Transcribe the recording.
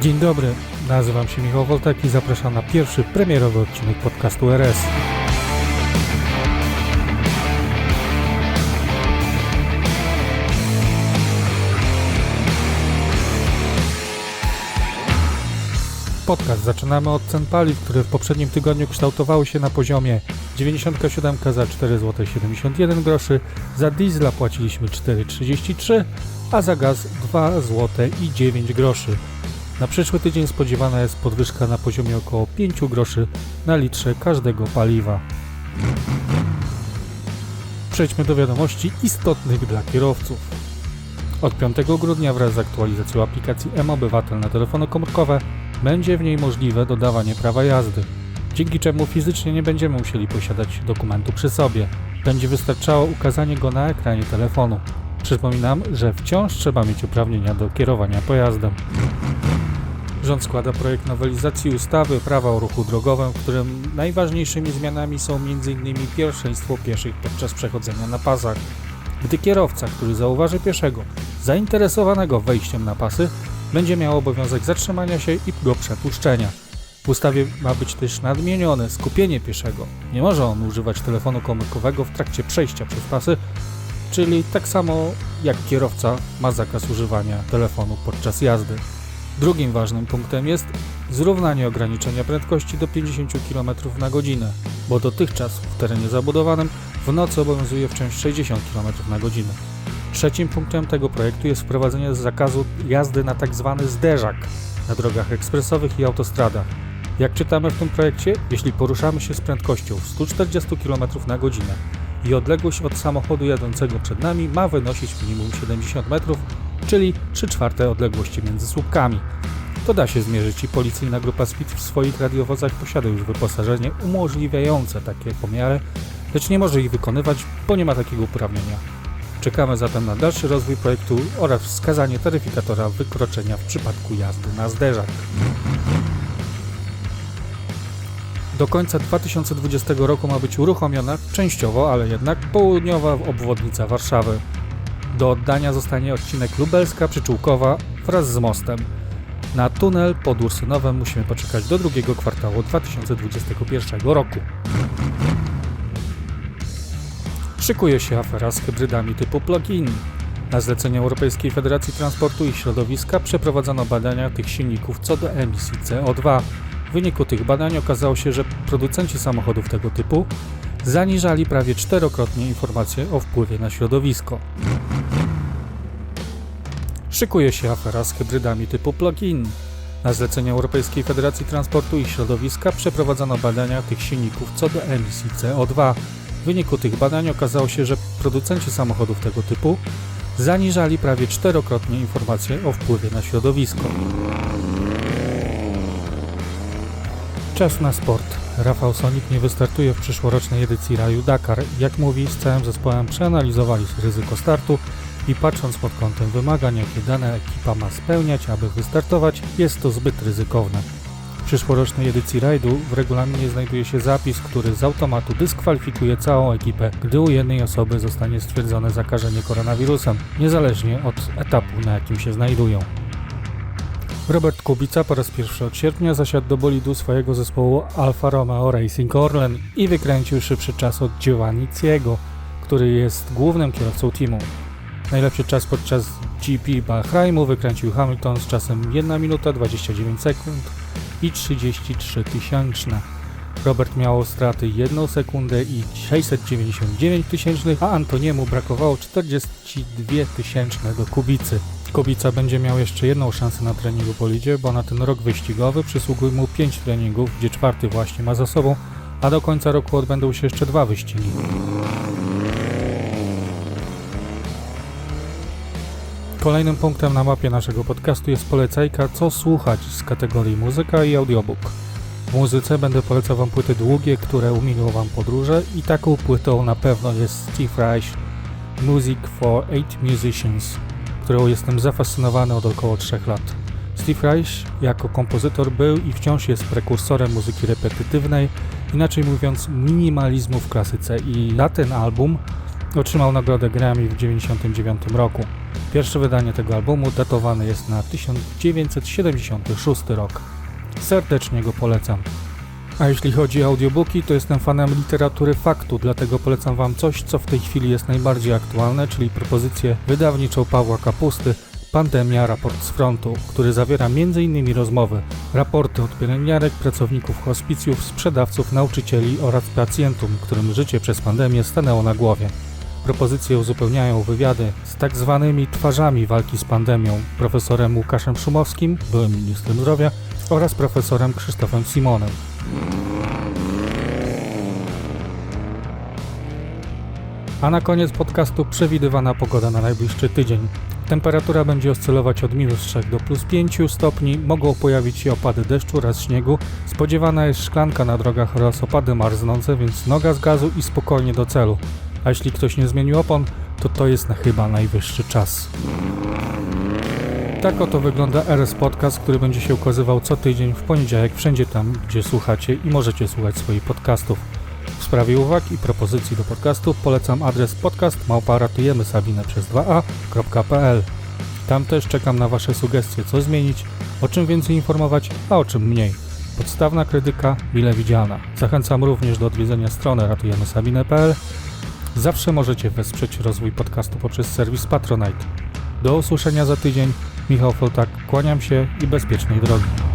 Dzień dobry, nazywam się Michał Woltek i zapraszam na pierwszy premierowy odcinek podcastu RS. Podcast zaczynamy od cen paliw, które w poprzednim tygodniu kształtowały się na poziomie 97 za 4 zł 71 groszy, za diesla płaciliśmy 4,33, a za gaz 2 zł i 9 groszy. Na przyszły tydzień spodziewana jest podwyżka na poziomie około 5 groszy na litrze każdego paliwa. Przejdźmy do wiadomości istotnych dla kierowców. Od 5 grudnia wraz z aktualizacją aplikacji M-Obywatel na telefony komórkowe będzie w niej możliwe dodawanie prawa jazdy, dzięki czemu fizycznie nie będziemy musieli posiadać dokumentu przy sobie. Będzie wystarczało ukazanie go na ekranie telefonu. Przypominam, że wciąż trzeba mieć uprawnienia do kierowania pojazdem. Rząd składa projekt nowelizacji ustawy Prawa o ruchu drogowym, w którym najważniejszymi zmianami są m.in. pierwszeństwo pieszych podczas przechodzenia na pasach. Gdy kierowca, który zauważy pieszego zainteresowanego wejściem na pasy, będzie miał obowiązek zatrzymania się i go przepuszczenia. W ustawie ma być też nadmienione skupienie pieszego. Nie może on używać telefonu komórkowego w trakcie przejścia przez pasy, czyli tak samo jak kierowca ma zakaz używania telefonu podczas jazdy. Drugim ważnym punktem jest zrównanie ograniczenia prędkości do 50 km na godzinę, bo dotychczas w terenie zabudowanym w nocy obowiązuje wciąż 60 km na godzinę. Trzecim punktem tego projektu jest wprowadzenie zakazu jazdy na tzw. zderzak na drogach ekspresowych i autostradach. Jak czytamy w tym projekcie, jeśli poruszamy się z prędkością 140 km na godzinę i odległość od samochodu jadącego przed nami ma wynosić minimum 70 metrów, czyli 3 czwarte odległości między słupkami. To da się zmierzyć i policyjna grupa SPID w swoich radiowozach posiada już wyposażenie umożliwiające takie pomiary, lecz nie może ich wykonywać, bo nie ma takiego uprawnienia. Czekamy zatem na dalszy rozwój projektu oraz wskazanie taryfikatora wykroczenia w przypadku jazdy na zderzak. Do końca 2020 roku ma być uruchomiona częściowo, ale jednak południowa obwodnica Warszawy. Do oddania zostanie odcinek Lubelska-Przyczółkowa wraz z mostem. Na tunel pod Ursynowem musimy poczekać do drugiego kwartału 2021 roku. Szykuje się afera z hybrydami typu plug-in. Na zlecenie Europejskiej Federacji Transportu i Środowiska przeprowadzono badania tych silników co do emisji CO2. W wyniku tych badań okazało się, że producenci samochodów tego typu zaniżali prawie czterokrotnie informacje o wpływie na środowisko. Szykuje się afera z hybrydami typu plug-in. Na zlecenie Europejskiej Federacji Transportu i Środowiska przeprowadzono badania tych silników co do emisji CO2. W wyniku tych badań okazało się, że producenci samochodów tego typu zaniżali prawie czterokrotnie informacje o wpływie na środowisko. Czas na sport. Rafał Sonik nie wystartuje w przyszłorocznej edycji Raju Dakar. Jak mówi, z całym zespołem przeanalizowali ryzyko startu i patrząc pod kątem wymagań, jakie dana ekipa ma spełniać, aby wystartować, jest to zbyt ryzykowne. W przyszłorocznej edycji rajdu w regulaminie znajduje się zapis, który z automatu dyskwalifikuje całą ekipę, gdy u jednej osoby zostanie stwierdzone zakażenie koronawirusem, niezależnie od etapu, na jakim się znajdują. Robert Kubica po raz pierwszy od sierpnia zasiadł do bolidu swojego zespołu Alfa Romeo Racing Orlen i wykręcił szybszy czas od Giovanniciego, który jest głównym kierowcą teamu. Najlepszy czas podczas GP Bahrajmu wykręcił Hamilton z czasem 1 minuta 29 sekund i 33 tysięczne. Robert miał straty 1 sekundę i 699 tysięcznych, a Antoniemu brakowało 42 tysięczne do Kubicy. Kubica będzie miał jeszcze jedną szansę na treningu po lidzie, bo na ten rok wyścigowy przysługuje mu 5 treningów, gdzie czwarty właśnie ma za sobą, a do końca roku odbędą się jeszcze dwa wyścigi. Kolejnym punktem na mapie naszego podcastu jest polecajka co słuchać z kategorii muzyka i audiobook. W muzyce będę polecał Wam płyty długie, które umilą Wam podróże i taką płytą na pewno jest Steve Reich Music for Eight Musicians, którą jestem zafascynowany od około 3 lat. Steve Reich jako kompozytor był i wciąż jest prekursorem muzyki repetytywnej, inaczej mówiąc minimalizmu w klasyce i na ten album Otrzymał nagrodę Grammy w 1999 roku. Pierwsze wydanie tego albumu datowane jest na 1976 rok. Serdecznie go polecam. A jeśli chodzi o audiobooki, to jestem fanem literatury faktu, dlatego polecam Wam coś, co w tej chwili jest najbardziej aktualne, czyli propozycję wydawniczą Pawła Kapusty Pandemia Raport z Frontu, który zawiera m.in. rozmowy, raporty od pielęgniarek, pracowników hospicjów, sprzedawców, nauczycieli oraz pacjentom, którym życie przez pandemię stanęło na głowie. Propozycje uzupełniają wywiady z tak zwanymi twarzami walki z pandemią, profesorem Łukaszem Szumowskim, byłym ministrem zdrowia, oraz profesorem Krzysztofem Simonem. A na koniec podcastu przewidywana pogoda na najbliższy tydzień. Temperatura będzie oscylować od minus 3 do plus 5 stopni, mogą pojawić się opady deszczu oraz śniegu, spodziewana jest szklanka na drogach oraz opady marznące, więc noga z gazu i spokojnie do celu. A jeśli ktoś nie zmienił opon, to to jest na chyba najwyższy czas. Tak oto wygląda RS Podcast, który będzie się ukazywał co tydzień w poniedziałek wszędzie tam, gdzie słuchacie i możecie słuchać swoich podcastów. W sprawie uwag i propozycji do podcastów polecam adres podcast Sabinę przez 2a.pl. Tam też czekam na Wasze sugestie, co zmienić, o czym więcej informować, a o czym mniej. Podstawna krytyka mile widziana. Zachęcam również do odwiedzenia strony ratujemysabinę.pl. Zawsze możecie wesprzeć rozwój podcastu poprzez serwis Patronite. Do usłyszenia za tydzień. Michał Foltak, kłaniam się i bezpiecznej drogi.